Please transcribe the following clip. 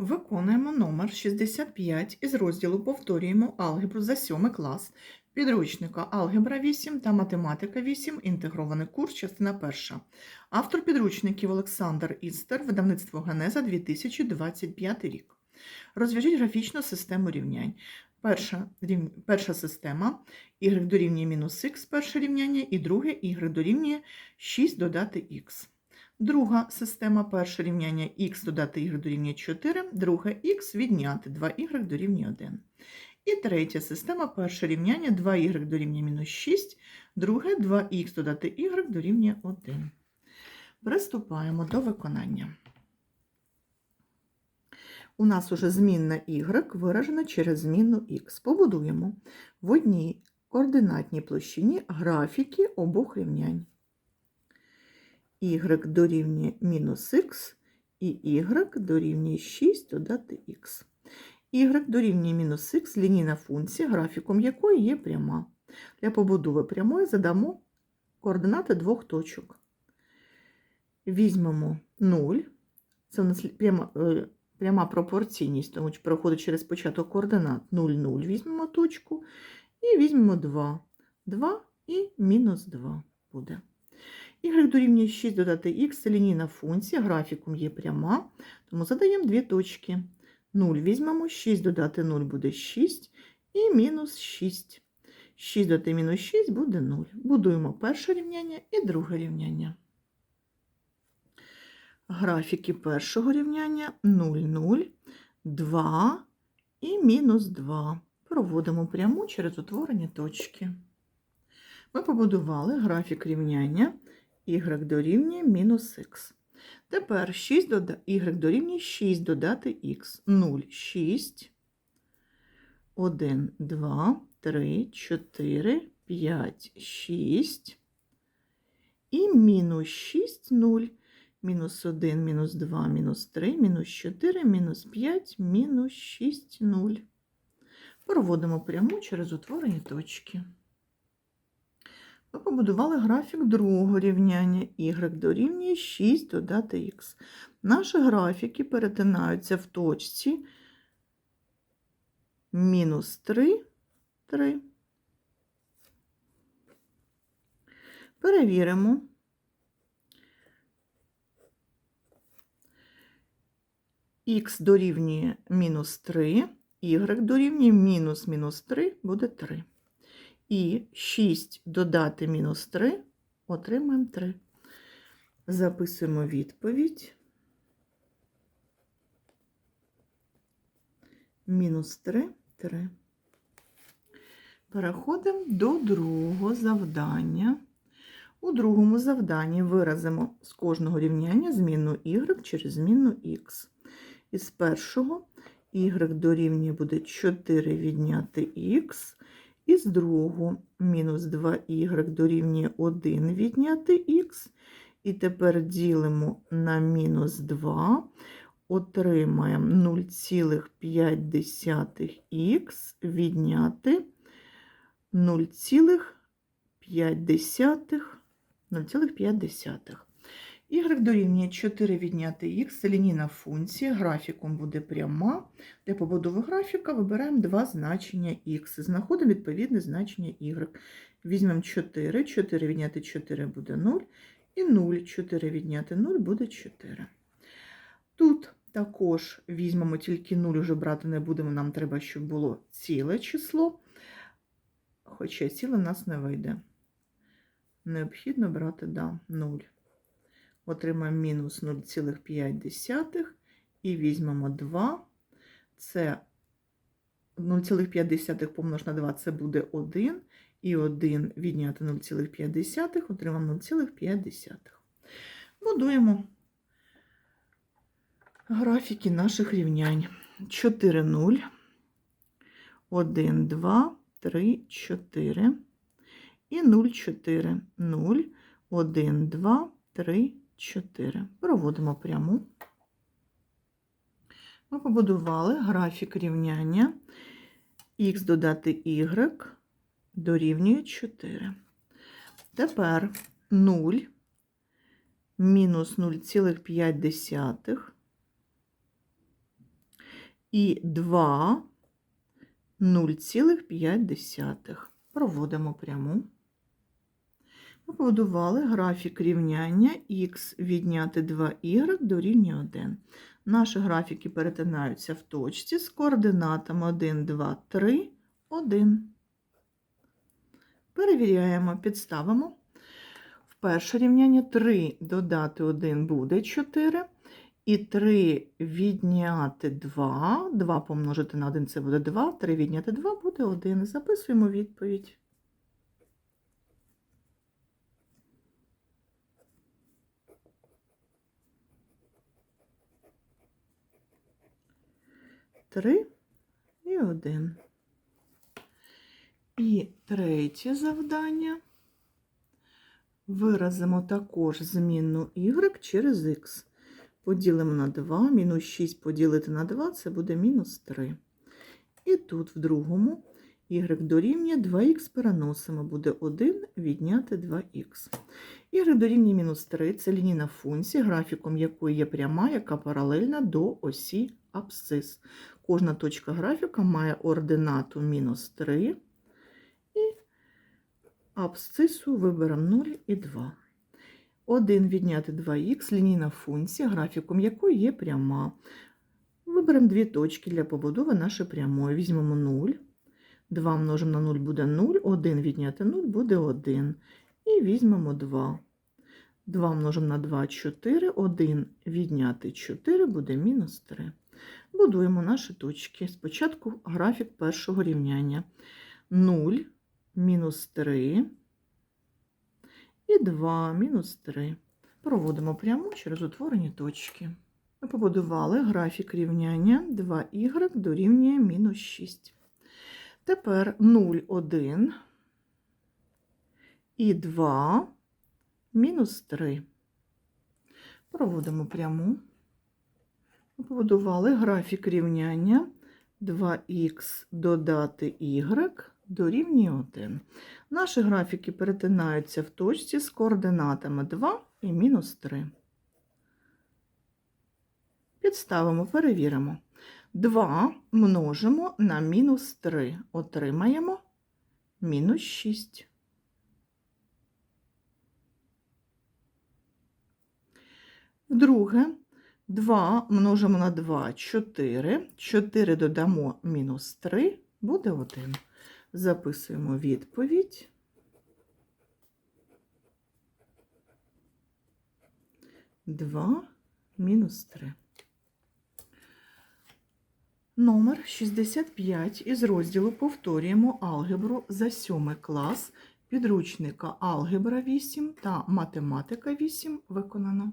Виконуємо номер 65 із розділу Повторюємо алгебру за 7 клас підручника Алгебра 8 та Математика 8. Інтегрований курс, частина 1. Автор підручників Олександр Істер, видавництво Генеза 2025 рік. Розв'яжіть графічну систему рівнянь. Перша, рів... перша система y дорівнює мінус х, перше рівняння, і друге y дорівнює 6 додати х. Друга система перше рівняння х додати y дорівнює 4, друге х відняти 2y дорівнює 1. І третя система перше рівняння 2y дорівнює мінус 6, друге 2х додати y дорівнює 1. Приступаємо до виконання. У нас уже змінна y виражена через змінну х. Побудуємо в одній координатній площині графіки обох рівнянь y дорівнює мінус х і y дорівнює 6 додати х. y дорівнює мінус х лінійна функція, графіком якої є пряма. Для побудови прямої задамо координати двох точок. Візьмемо 0, це у нас пряма, е, пряма пропорційність, тому що проходить через початок координат 0, 0, візьмемо точку і візьмемо 2. 2 і мінус 2 буде. Y дорівнює 6 додати х, лінійна функція, графіком є пряма, тому задаємо дві точки. 0 візьмемо, 6 додати 0 буде 6 і мінус 6. 6 додати мінус 6 буде 0. Будуємо перше рівняння і друге рівняння. Графіки першого рівняння 0, 0, 2 і мінус 2. Проводимо пряму через утворені точки. Ми побудували графік рівняння y дорівнює мінус х. Тепер 6 дода... y дорівнює 6 додати х. 0, 6, 1, 2, 3, 4, 5, 6 і мінус 6, 0, мінус 1, мінус 2, мінус 3, мінус 4, мінус 5, мінус 6, 0. Проводимо пряму через утворені точки. Ми побудували графік другого рівняння y дорівнює 6 додати х. Наші графіки перетинаються в точці мінус 3, 3. Перевіримо. Х дорівнює мінус 3, y дорівнює мінус мінус 3 буде 3. І 6 додати мінус 3 отримаємо 3. Записуємо відповідь. Мінус 3, 3. Переходимо до другого завдання. У другому завданні виразимо з кожного рівняння змінну y через змінну x. Із першого y дорівнює буде 4 відняти х. Із другого мінус 2y дорівнює 1 відняти х. І тепер ділимо на мінус 2, отримаємо 0,5х відняти 0,5. 0,5. Y дорівнює 4 відняти х, лінійна функція, графіком буде пряма. Для побудови графіка вибираємо два значення х, знаходимо відповідне значення y. Візьмемо 4, 4 відняти 4 буде 0, і 0, 4 відняти 0 буде 4. Тут також візьмемо тільки 0, вже брати не будемо, нам треба, щоб було ціле число, хоча ціле нас не вийде. Необхідно брати да, 0 отримаємо мінус 0,5 і візьмемо 2. Це 0,5 помнож на 2 це буде 1. І 1 відняти 0,5 отримаємо 0,5. Будуємо графіки наших рівнянь. 4, 0, 1, 2, 3, 4 і 0, 4, 0, 1, 2, 3, 4. Проводимо пряму. Ми побудували графік рівняння х додати y дорівнює 4. Тепер 0 мінус 0,5 і 2 0,5. Проводимо пряму. Побудували графік рівняння х відняти 2y дорівнює 1. Наші графіки перетинаються в точці з координатами 1, 2, 3, 1. Перевіряємо, підставимо. В перше рівняння 3 додати 1 буде 4. І 3 відняти 2. 2 помножити на 1 це буде 2. 3 відняти 2 буде 1. Записуємо відповідь. Три і один. І третє завдання. Виразимо також змінну y через х. Поділимо на 2, мінус 6 поділити на 2 це буде мінус 3. І тут в другому y дорівнює 2х переносимо, буде 1 відняти 2х. y дорівнює мінус 3 це лінійна функція, графіком якої є пряма, яка паралельна до осі абсцис. Кожна точка графіка має ординату мінус 3 і абсцису виберемо 0 і 2. 1 відняти 2х лінійна функція, графіком якої є пряма. Виберемо дві точки для побудови нашої прямої. Візьмемо 0. 2 множимо на 0 буде 0, 1 відняти 0 буде 1. І візьмемо 2. 2 множимо на 2 4, 1 відняти 4 буде мінус 3. Будуємо наші точки. Спочатку графік першого рівняння. 0, мінус 3 і 2 мінус 3. Проводимо пряму через утворені точки. Ми побудували графік рівняння 2y дорівнює мінус 6. Тепер 0, 1 і 2 мінус 3. Проводимо пряму. Побудували графік рівняння 2х додати y дорівнює 1. Наші графіки перетинаються в точці з координатами 2 і мінус 3. Підставимо, перевіримо. 2 множимо на мінус 3. Отримаємо мінус 6. Друге, 2 множимо на 2 4. 4 додамо мінус 3, буде 1. Записуємо відповідь. Два мінус 3. Номер 65 із розділу повторюємо алгебру за 7 клас підручника Алгебра 8 та Математика 8 виконано.